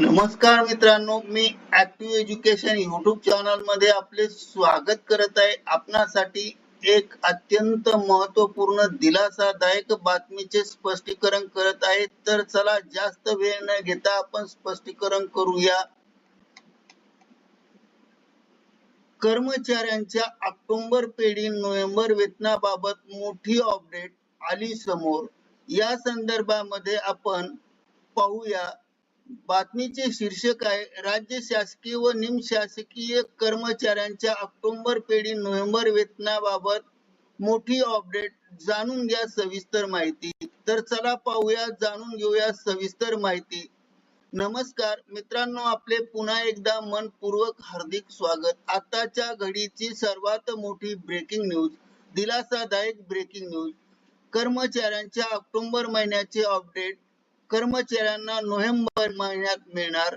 नमस्कार मित्रांनो मी ऍक्टिव्ह एज्युकेशन युट्यूब चॅनलमध्ये आपले स्वागत करत आहे. आपणासाठी एक अत्यंत महत्त्वपूर्ण दिलासादायक बातमीचे स्पष्टीकरण करत आहे. तर चला जास्त वेळ न घेता आपण स्पष्टीकरण करूया. कर्मचाऱ्यांच्या ऑक्टोबर पेढी नोव्हेंबर वेतनाबाबत मोठी अपडेट आली समोर. या संदर्भामध्ये आपण पाहूया बातमीचे शीर्षक आहे राज्य शासकीय व निमशासकीय कर्मचाऱ्यांच्या ऑक्टोबर पेढी नोव्हेंबर वेतनाबाबत मोठी अपडेट जाणून घ्या सविस्तर माहिती. तर चला पाहूया जाणून घेऊया सविस्तर माहिती. नमस्कार मित्रांनो आपले पुन्हा एकदा मनपूर्वक हार्दिक स्वागत. आताच्या घडीची सर्वात मोठी ब्रेकिंग न्यूज दिलासादायक ब्रेकिंग न्यूज कर्मचाऱ्यांच्या ऑक्टोबर महिन्याचे अपडेट कर्मचाऱ्यांना नोव्हेंबर महिन्यात मिळणार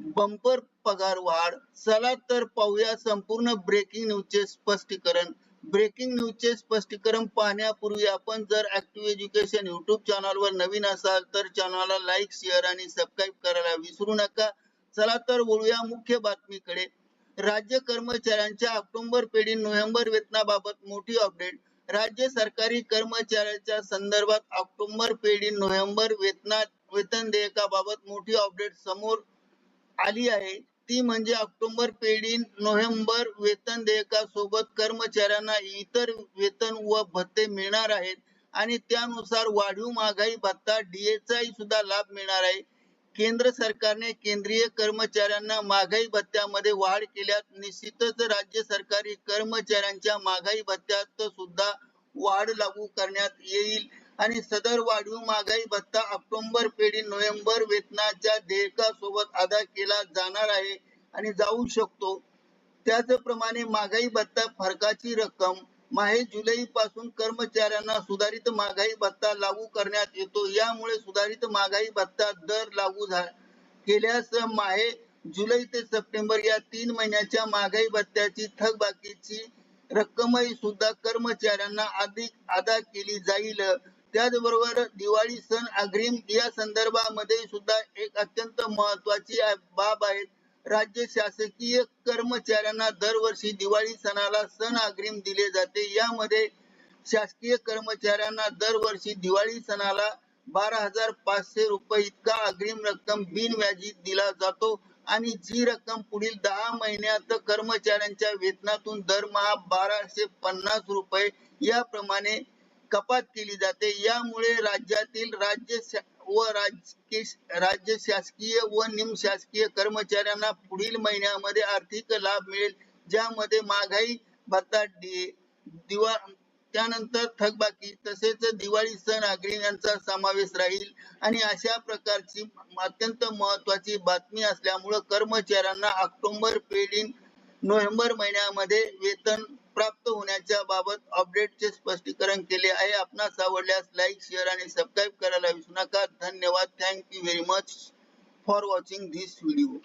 बंपर पगार वाढ. चला तर पाहूया संपूर्ण ब्रेकिंग न्यूजचे स्पष्टीकरण. ब्रेकिंग न्यूजचे स्पष्टीकरण पाहण्यापूर्वी आपण जर ऍक्टिव्ह एज्युकेशन युट्यूब चॅनलवर नवीन असाल तर चॅनलला लाईक शेअर आणि सबस्क्राईब करायला विसरू नका. चला तर बोलूया मुख्य बातमीकडे. राज्य कर्मचाऱ्यांच्या ऑक्टोबर पेढी नोव्हेंबर वेतनाबाबत मोठी अपडेट राज्य सरकारी कर्मचाऱ्यांच्या संदर्भात ऑक्टोबर पेढी नोव्हेंबर वेतनात वेतन देयकाबाबत मोठी अपडेट समोर आली आहे. ती म्हणजे ऑक्टोबर पेडीन नोव्हेंबर वेतन देयकासोबत कर्मचाऱ्यांना इतर वेतन व भत्ते मिळणार आहेत. आणि त्यानुसार वाढीव महागाई भत्ता डीएचा सुद्धा लाभ मिळणार आहे. केंद्र सरकारने केंद्रीय कर्मचाऱ्यांना महागाई भत्त्यामध्ये वाढ केल्यास निश्चितच राज्य सरकारी कर्मचाऱ्यांच्या महागाई भत्त्यात सुद्धा वाढ लागू करण्यात येईल. आणि सदर वाढीव महागाई भत्ता ऑक्टोबर पेढी नोव्हेंबर वेतनाच्या देयकासोबत अदा केला जाणार आहे आणि जाऊ शकतो. त्याचप्रमाणे महागाई भत्ता फरकाची रक्कम माहे जुलै पासून कर्मचाऱ्यांना सुधारित महागाई भत्ता लागू करण्यात येतो. यामुळे सुधारित महागाई भत्ता दर लागू केल्यास माहे जुलै ते सप्टेंबर या तीन महिन्याच्या महागाई भत्त्याची थकबाकीची रक्कमही सुद्धा कर्मचाऱ्यांना अधिक अदा केली जाईल. त्याचबरोबर दिवाळी सण अग्रिम या संदर्भामध्ये सुद्धा एक अत्यंत महत्वाची बाब आहे. राज्य शासकीय कर्मचाऱ्यांना दरवर्षी दिवाळी सणाला सण अग्रिम दिले जाते. यामध्ये शासकीय कर्मचाऱ्यांना दरवर्षी दिवाळी सणाला बारा हजार पाचशे रुपये इतका अग्रिम रक्कम बिनव्याजी दिला जातो आणि जी रक्कम पुढील दहा महिन्यात कर्मचाऱ्यांच्या वेतनातून दरमहा बाराशे पन्नास रुपये याप्रमाणे कपात केली जाते. यामुळे राज्यातील राज्य व राज्य शासकीय व निमशासकीय कर्मचाऱ्यांना पुढील महिन्यामध्ये आर्थिक लाभ मिळेल. ज्यामध्ये महागाई भत्ता दिवा त्यानंतर थकबाकी तसेच दिवाळी सण अग्रिम यांचा समावेश राहील. आणि अशा प्रकारची अत्यंत महत्वाची बातमी असल्यामुळे कर्मचाऱ्यांना ऑक्टोबर पेढीन नोव्हेंबर महिन्यामध्ये वेतन प्राप्त होण्याच्या बाबत अपडेटचे स्पष्टीकरण केले आहे. आपणास आवडल्यास लाईक शेअर आणि सबस्क्राईब करायला विसरू नका. धन्यवाद. Thank you very much for watching this video